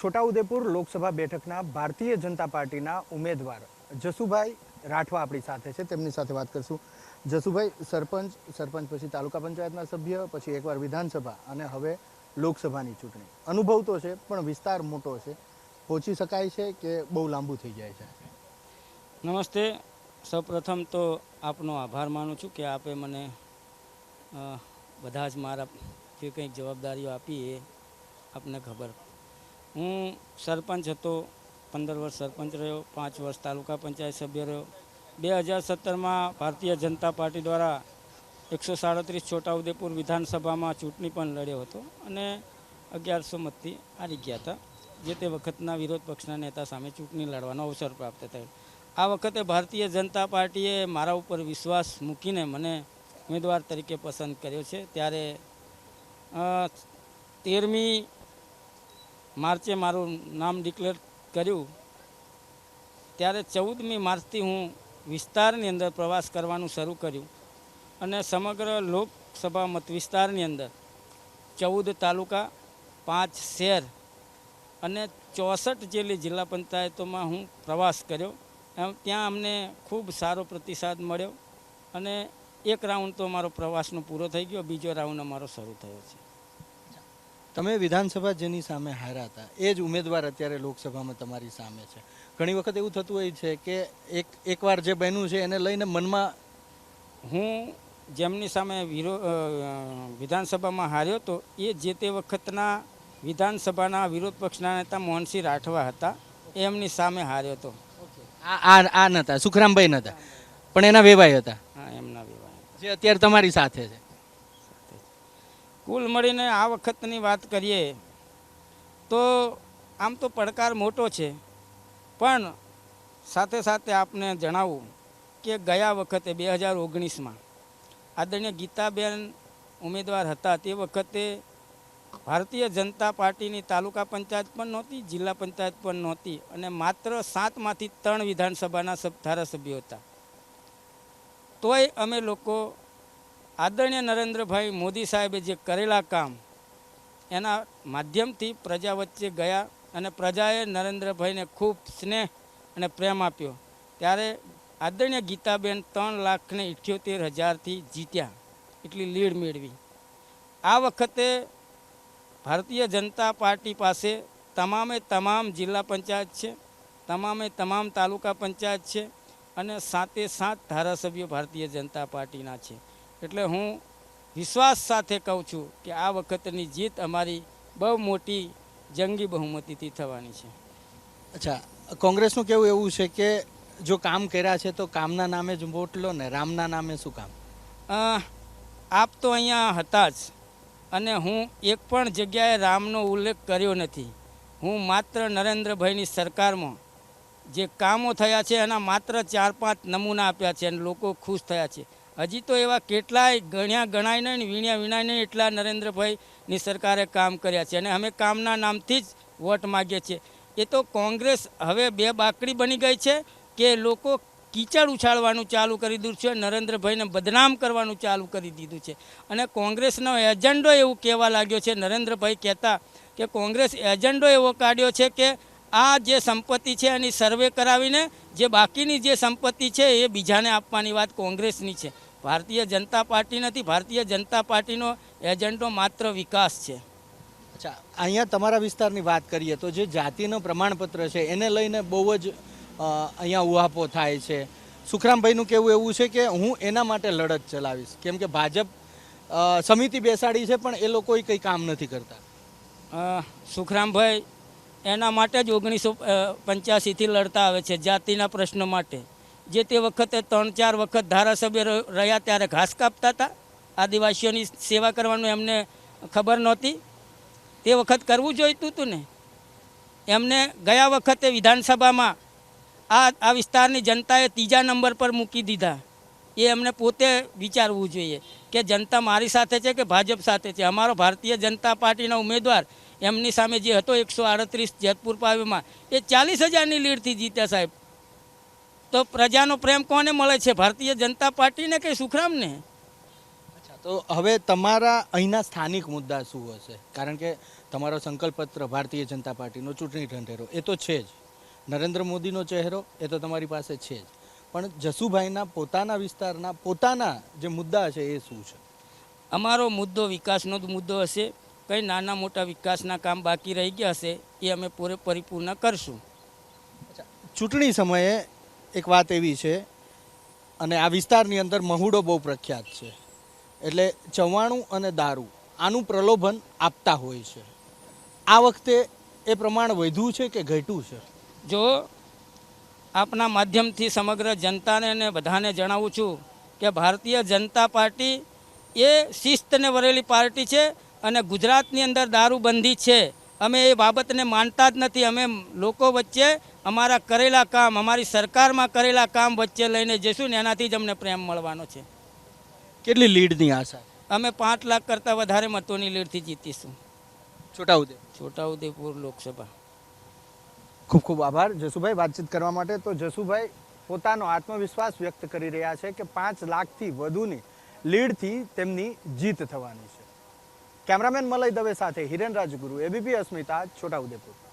છોટાઉદેપુર લોકસભા બેઠકના ભારતીય જનતા પાર્ટીના ઉમેદવાર જસુભાઈ રાઠવા આપણી સાથે છે. તેમની સાથે વાત કરશું. જસુભાઈ, સરપંચ સરપંચ પછી તાલુકા પંચાયતના સભ્ય, પછી એકવાર વિધાનસભા અને હવે લોકસભાની ચૂંટણી. અનુભવ તો છે, પણ વિસ્તાર મોટો છે. પહોંચી શકાય છે કે બહુ લાંબુ થઈ જાય છે? નમસ્તે. સૌપ્રથમ તો આપનો આભાર માનું છું કે આપે મને બધા જ મારા જે કંઈક જવાબદારીઓ આપી એ આપને ખબર હું સરપંચ હતો, પંદર વર્ષ સરપંચ રહ્યો, પાંચ વર્ષ તાલુકા પંચાયત સભ્ય રહ્યો. બે હજાર સત્તરમાં ભારતીય જનતા પાર્ટી દ્વારા એકસો સાડત્રીસ છોટાઉદેપુર વિધાનસભામાં ચૂંટણી પણ લડ્યો હતો અને અગિયારસો મતથી હારી ગયા હતા, જે તે વખતના વિરોધ પક્ષના નેતા સામે ચૂંટણી લડવાનો અવસર પ્રાપ્ત થયો. આ વખતે ભારતીય જનતા પાર્ટીએ મારા ઉપર વિશ્વાસ મૂકીને મને ઉમેદવાર તરીકે પસંદ કર્યો છે. ત્યારે તેરમી માર્ચે મારું નામ ડિક્લેર કર્યું. ત્યારે ચૌદમી માર્ચથી હું વિસ્તારની અંદર પ્રવાસ કરવાનું શરૂ કર્યું અને સમગ્ર લોકસભા મત વિસ્તારની અંદર ચૌદ તાલુકા, પાંચ શહેર અને ચોસઠ જેટલી જિલ્લા પંચાયતોમાં હું પ્રવાસ કર્યો. એમ ત્યાં અમને ખૂબ સારો પ્રતિસાદ મળ્યો અને એક રાઉન્ડ તો મારો પ્રવાસનો પૂરો થઈ ગયો, બીજો રાઉન્ડ અમારો શરૂ થયો છે. તમે વિધાનસભા જેની સામે હાર્યા હતા એ જ ઉમેદવાર અત્યારે લોકસભામાં તમારી સામે છે. ઘણી વખત એવું થતું હોય છે કે એક એકવાર જે બન્યું છે એને લઈને મનમાં હું જેમની સામે વિરો વિધાનસભામાં હાર્યો તો એ જે તે વખતના વિધાનસભાના વિરોધ પક્ષના નેતા મોહનસિંહ રાઠવા હતા એમની સામે હાર્યો હતો આ આ આ નતા સુખરામભાઈ નતા પણ એના વેવાય હતા. હા એમના વેવાય જે અત્યારે તમારી સાથે છે. કુલ મળીને આ વખતની વાત કરીએ, તો આમ તો પડકાર મોટો છે. પણ સાથે સાથે આપને જણાવું કે ગયા વખતે બે હજાર ઓગણીસમાં આદરણીય ગીતાબેન ઉમેદવાર હતા. તે વખતે ભારતીય જનતા પાર્ટીની તાલુકા પંચાયત પણ નહોતી, જિલ્લા પંચાયત પણ નહોતી અને માત્ર સાતમાંથી ત્રણ વિધાનસભાના સભ ધારાસભ્યો હતા. તોય અમે લોકો આદરણીય નરેન્દ્રભાઈ મોદી સાહેબે જે કરેલા કામ, એના માધ્યમથી પ્રજા વચ્ચે ગયા અને પ્રજાએ નરેન્દ્રભાઈને ખૂબ સ્નેહ અને પ્રેમ આપ્યો. ત્યારે આદરણીય ગીતાબેન ત્રણ લાખને ઇઠ્યોતેર હજારથી જીત્યા, એટલી લીડ મેળવી. આ વખતે ભારતીય જનતા પાર્ટી પાસે તમામે તમામ જિલ્લા પંચાયત છે, તમામે તમામ તાલુકા પંચાયત છે અને સાતે સાત ધારાસભ્યો ભારતીય જનતા પાર્ટીના છે. એટલે હું વિશ્વાસ સાથે કહું છું કે આ વખતની જીત અમારી બહુ મોટી જંગી બહુમતીથી થવાની છે. અચ્છા કોંગ્રેસનું કેવું એવું છે કે જો કામ કર્યા છે તો કામના નામે જ વોટ લો ને રામના નામે શું કામ? આપ તો અહીંયા હતા જ અને હું એક પણ જગ્યાએ રામનો ઉલ્લેખ કર્યો નથી. હું માત્ર નરેન્દ્રભાઈની સરકારમાં જે કામો થયા છે એના માત્ર ચાર પાંચ નમૂના આપ્યા છે અને લોકો ખુશ થયા છે. હજી તો એવા કેટલાય ગણ્યા ગણાય નહીં વીણ્યા વિણાય નહીં એટલા નરેન્દ્રભાઈની સરકારે કામ કર્યા છે અને અમે કામના નામથી જ વોટ માગીએ છીએ. એ તો કોંગ્રેસ હવે બે બાકડી બની ગઈ છે કે લોકો કીચડ ઉછાળવાનું ચાલુ કરી દીધું છે, નરેન્દ્રભાઈને બદનામ કરવાનું ચાલુ કરી દીધું છે. અને કોંગ્રેસનો એજન્ડો એવું કહેવા લાગ્યો છે, નરેન્દ્રભાઈ કહેતા કે કોંગ્રેસ એજન્ડો એવો કાઢ્યો છે કે આ જે સંપત્તિ છે એની સર્વે કરાવીને જે બાકીની જે સંપત્તિ છે એ બીજાને આપવાની વાત કોંગ્રેસની છે. ભારતીય જનતા પાર્ટી નથી ભારતીય જનતા પાર્ટીનો એજન્ડો માત્ર વિકાસ છે. અચ્છા અહીંયા તમારા વિસ્તારની વાત કરીએ તો જે જાતિનું પ્રમાણપત્ર છે એને લઈને બહુ જ અહીંયા ઉહાપો થાય છે. સુખરામભાઈનું કહેવું એવું છે કે હું એના માટે લડત ચલાવીશ. કેમ કે ભાજપ સમિતિ બેસાડી છે પણ એ લોકોએ કંઈ કામ નથી કરતા. સુખરામભાઈ એના માટે જ ઓગણીસો પંચ્યાસીથી લડતા આવે છે જાતિના પ્રશ્નો માટે. જે તે વખતે ત્રણ ચાર વખત ધારાસભ્ય રહ- રહ્યા ત્યારે ઘાસ કાપતા હતા. આદિવાસીઓની સેવા કરવાનું એમને ખબર નહોતી. તે વખત કરવું જોઈતું હતું ને. એમને ગયા વખતે વિધાનસભામાં આ આ વિસ્તારની જનતાએ ત્રીજા નંબર પર મૂકી દીધા. એ એમને પોતે વિચારવું જોઈએ કે જનતા મારી સાથે છે કે ભાજપ સાથે છે? અમારો ભારતીય જનતા પાર્ટીના ઉમેદવાર એમની સામે જે હતો એકસો આડત્રીસ જેતપુર પાવીમાં, એ ચાલીસ હજારની લીડથી જીત્યા સાહેબ. તો પ્રજાનો પ્રેમ કોને મળે છે? ભારતીય જનતા પાર્ટીને કે સુખરામને? અચ્છા તો હવે તમારા અહીંના સ્થાનિક મુદ્દા શું હશે? કારણ કે તમારો સંકલ્પપત્ર ભારતીય જનતા પાર્ટીનો ચૂંટણી ઢંઢેરો એ તો છે જ. નરેન્દ્ર મોદીનો ચહેરો એ તો તમારી પાસે છે જ. પણ જસુભાઈના પોતાના વિસ્તારના પોતાના જે મુદ્દા છે એ શું છે? અમારો મુદ્દો વિકાસનો જ મુદ્દો હશે. કંઈ નાના મોટા વિકાસના કામ બાકી રહી ગયા હશે એ અમે પૂરે પરિપૂર્ણ કરશું. ચૂંટણી સમયે એક વાત એવી છે, અને આ વિસ્તારની અંદર મહુડો બહુ પ્રખ્યાત છે. એટલે ચવાણું અને દારૂ, આનું પ્રલોભન આપતા હોય છે. આ વખતે એ પ્રમાણ વધ્યું છે કે ઘટ્યું છે? જો આપના માધ્યમથી સમગ્ર જનતાને અને બધાને જણાવું છું કે ભારતીય જનતા પાર્ટી એ શિસ્તને વરેલી પાર્ટી છે અને ગુજરાતની અંદર દારૂબંધી છે. અમે એ બાબતને માનતા જ નથી. અમે લોકો વચ્ચે અમારા કરેલા કામ અમારી સરકારમાં કરેલા કામ વચ્ચે લઈને જઈશું ને એનાથી જ અમને પ્રેમ મળવાનો છે. કેટલી લીડની આશા? અમે પાંચ લાખ કરતાં વધારે મતોની લીડથી જીતીશું. છોટાઉદેપુર? છોટાઉદેપુર લોકસભા. ખૂબ ખૂબ આભાર. જસુભાઈ વાતચીત કરવા માટે તો જસુભાઈ પોતાનો આત્મવિશ્વાસ વ્યક્ત કરી રહ્યા છે કે પાંચ લાખથી વધુની લીડથી તેમની જીત થવાની છે. કેમેરામેન મલય દવે સાથે હિરેન રાજગુરુ એબીપી અસ્મિતા છોટાઉદેપુર.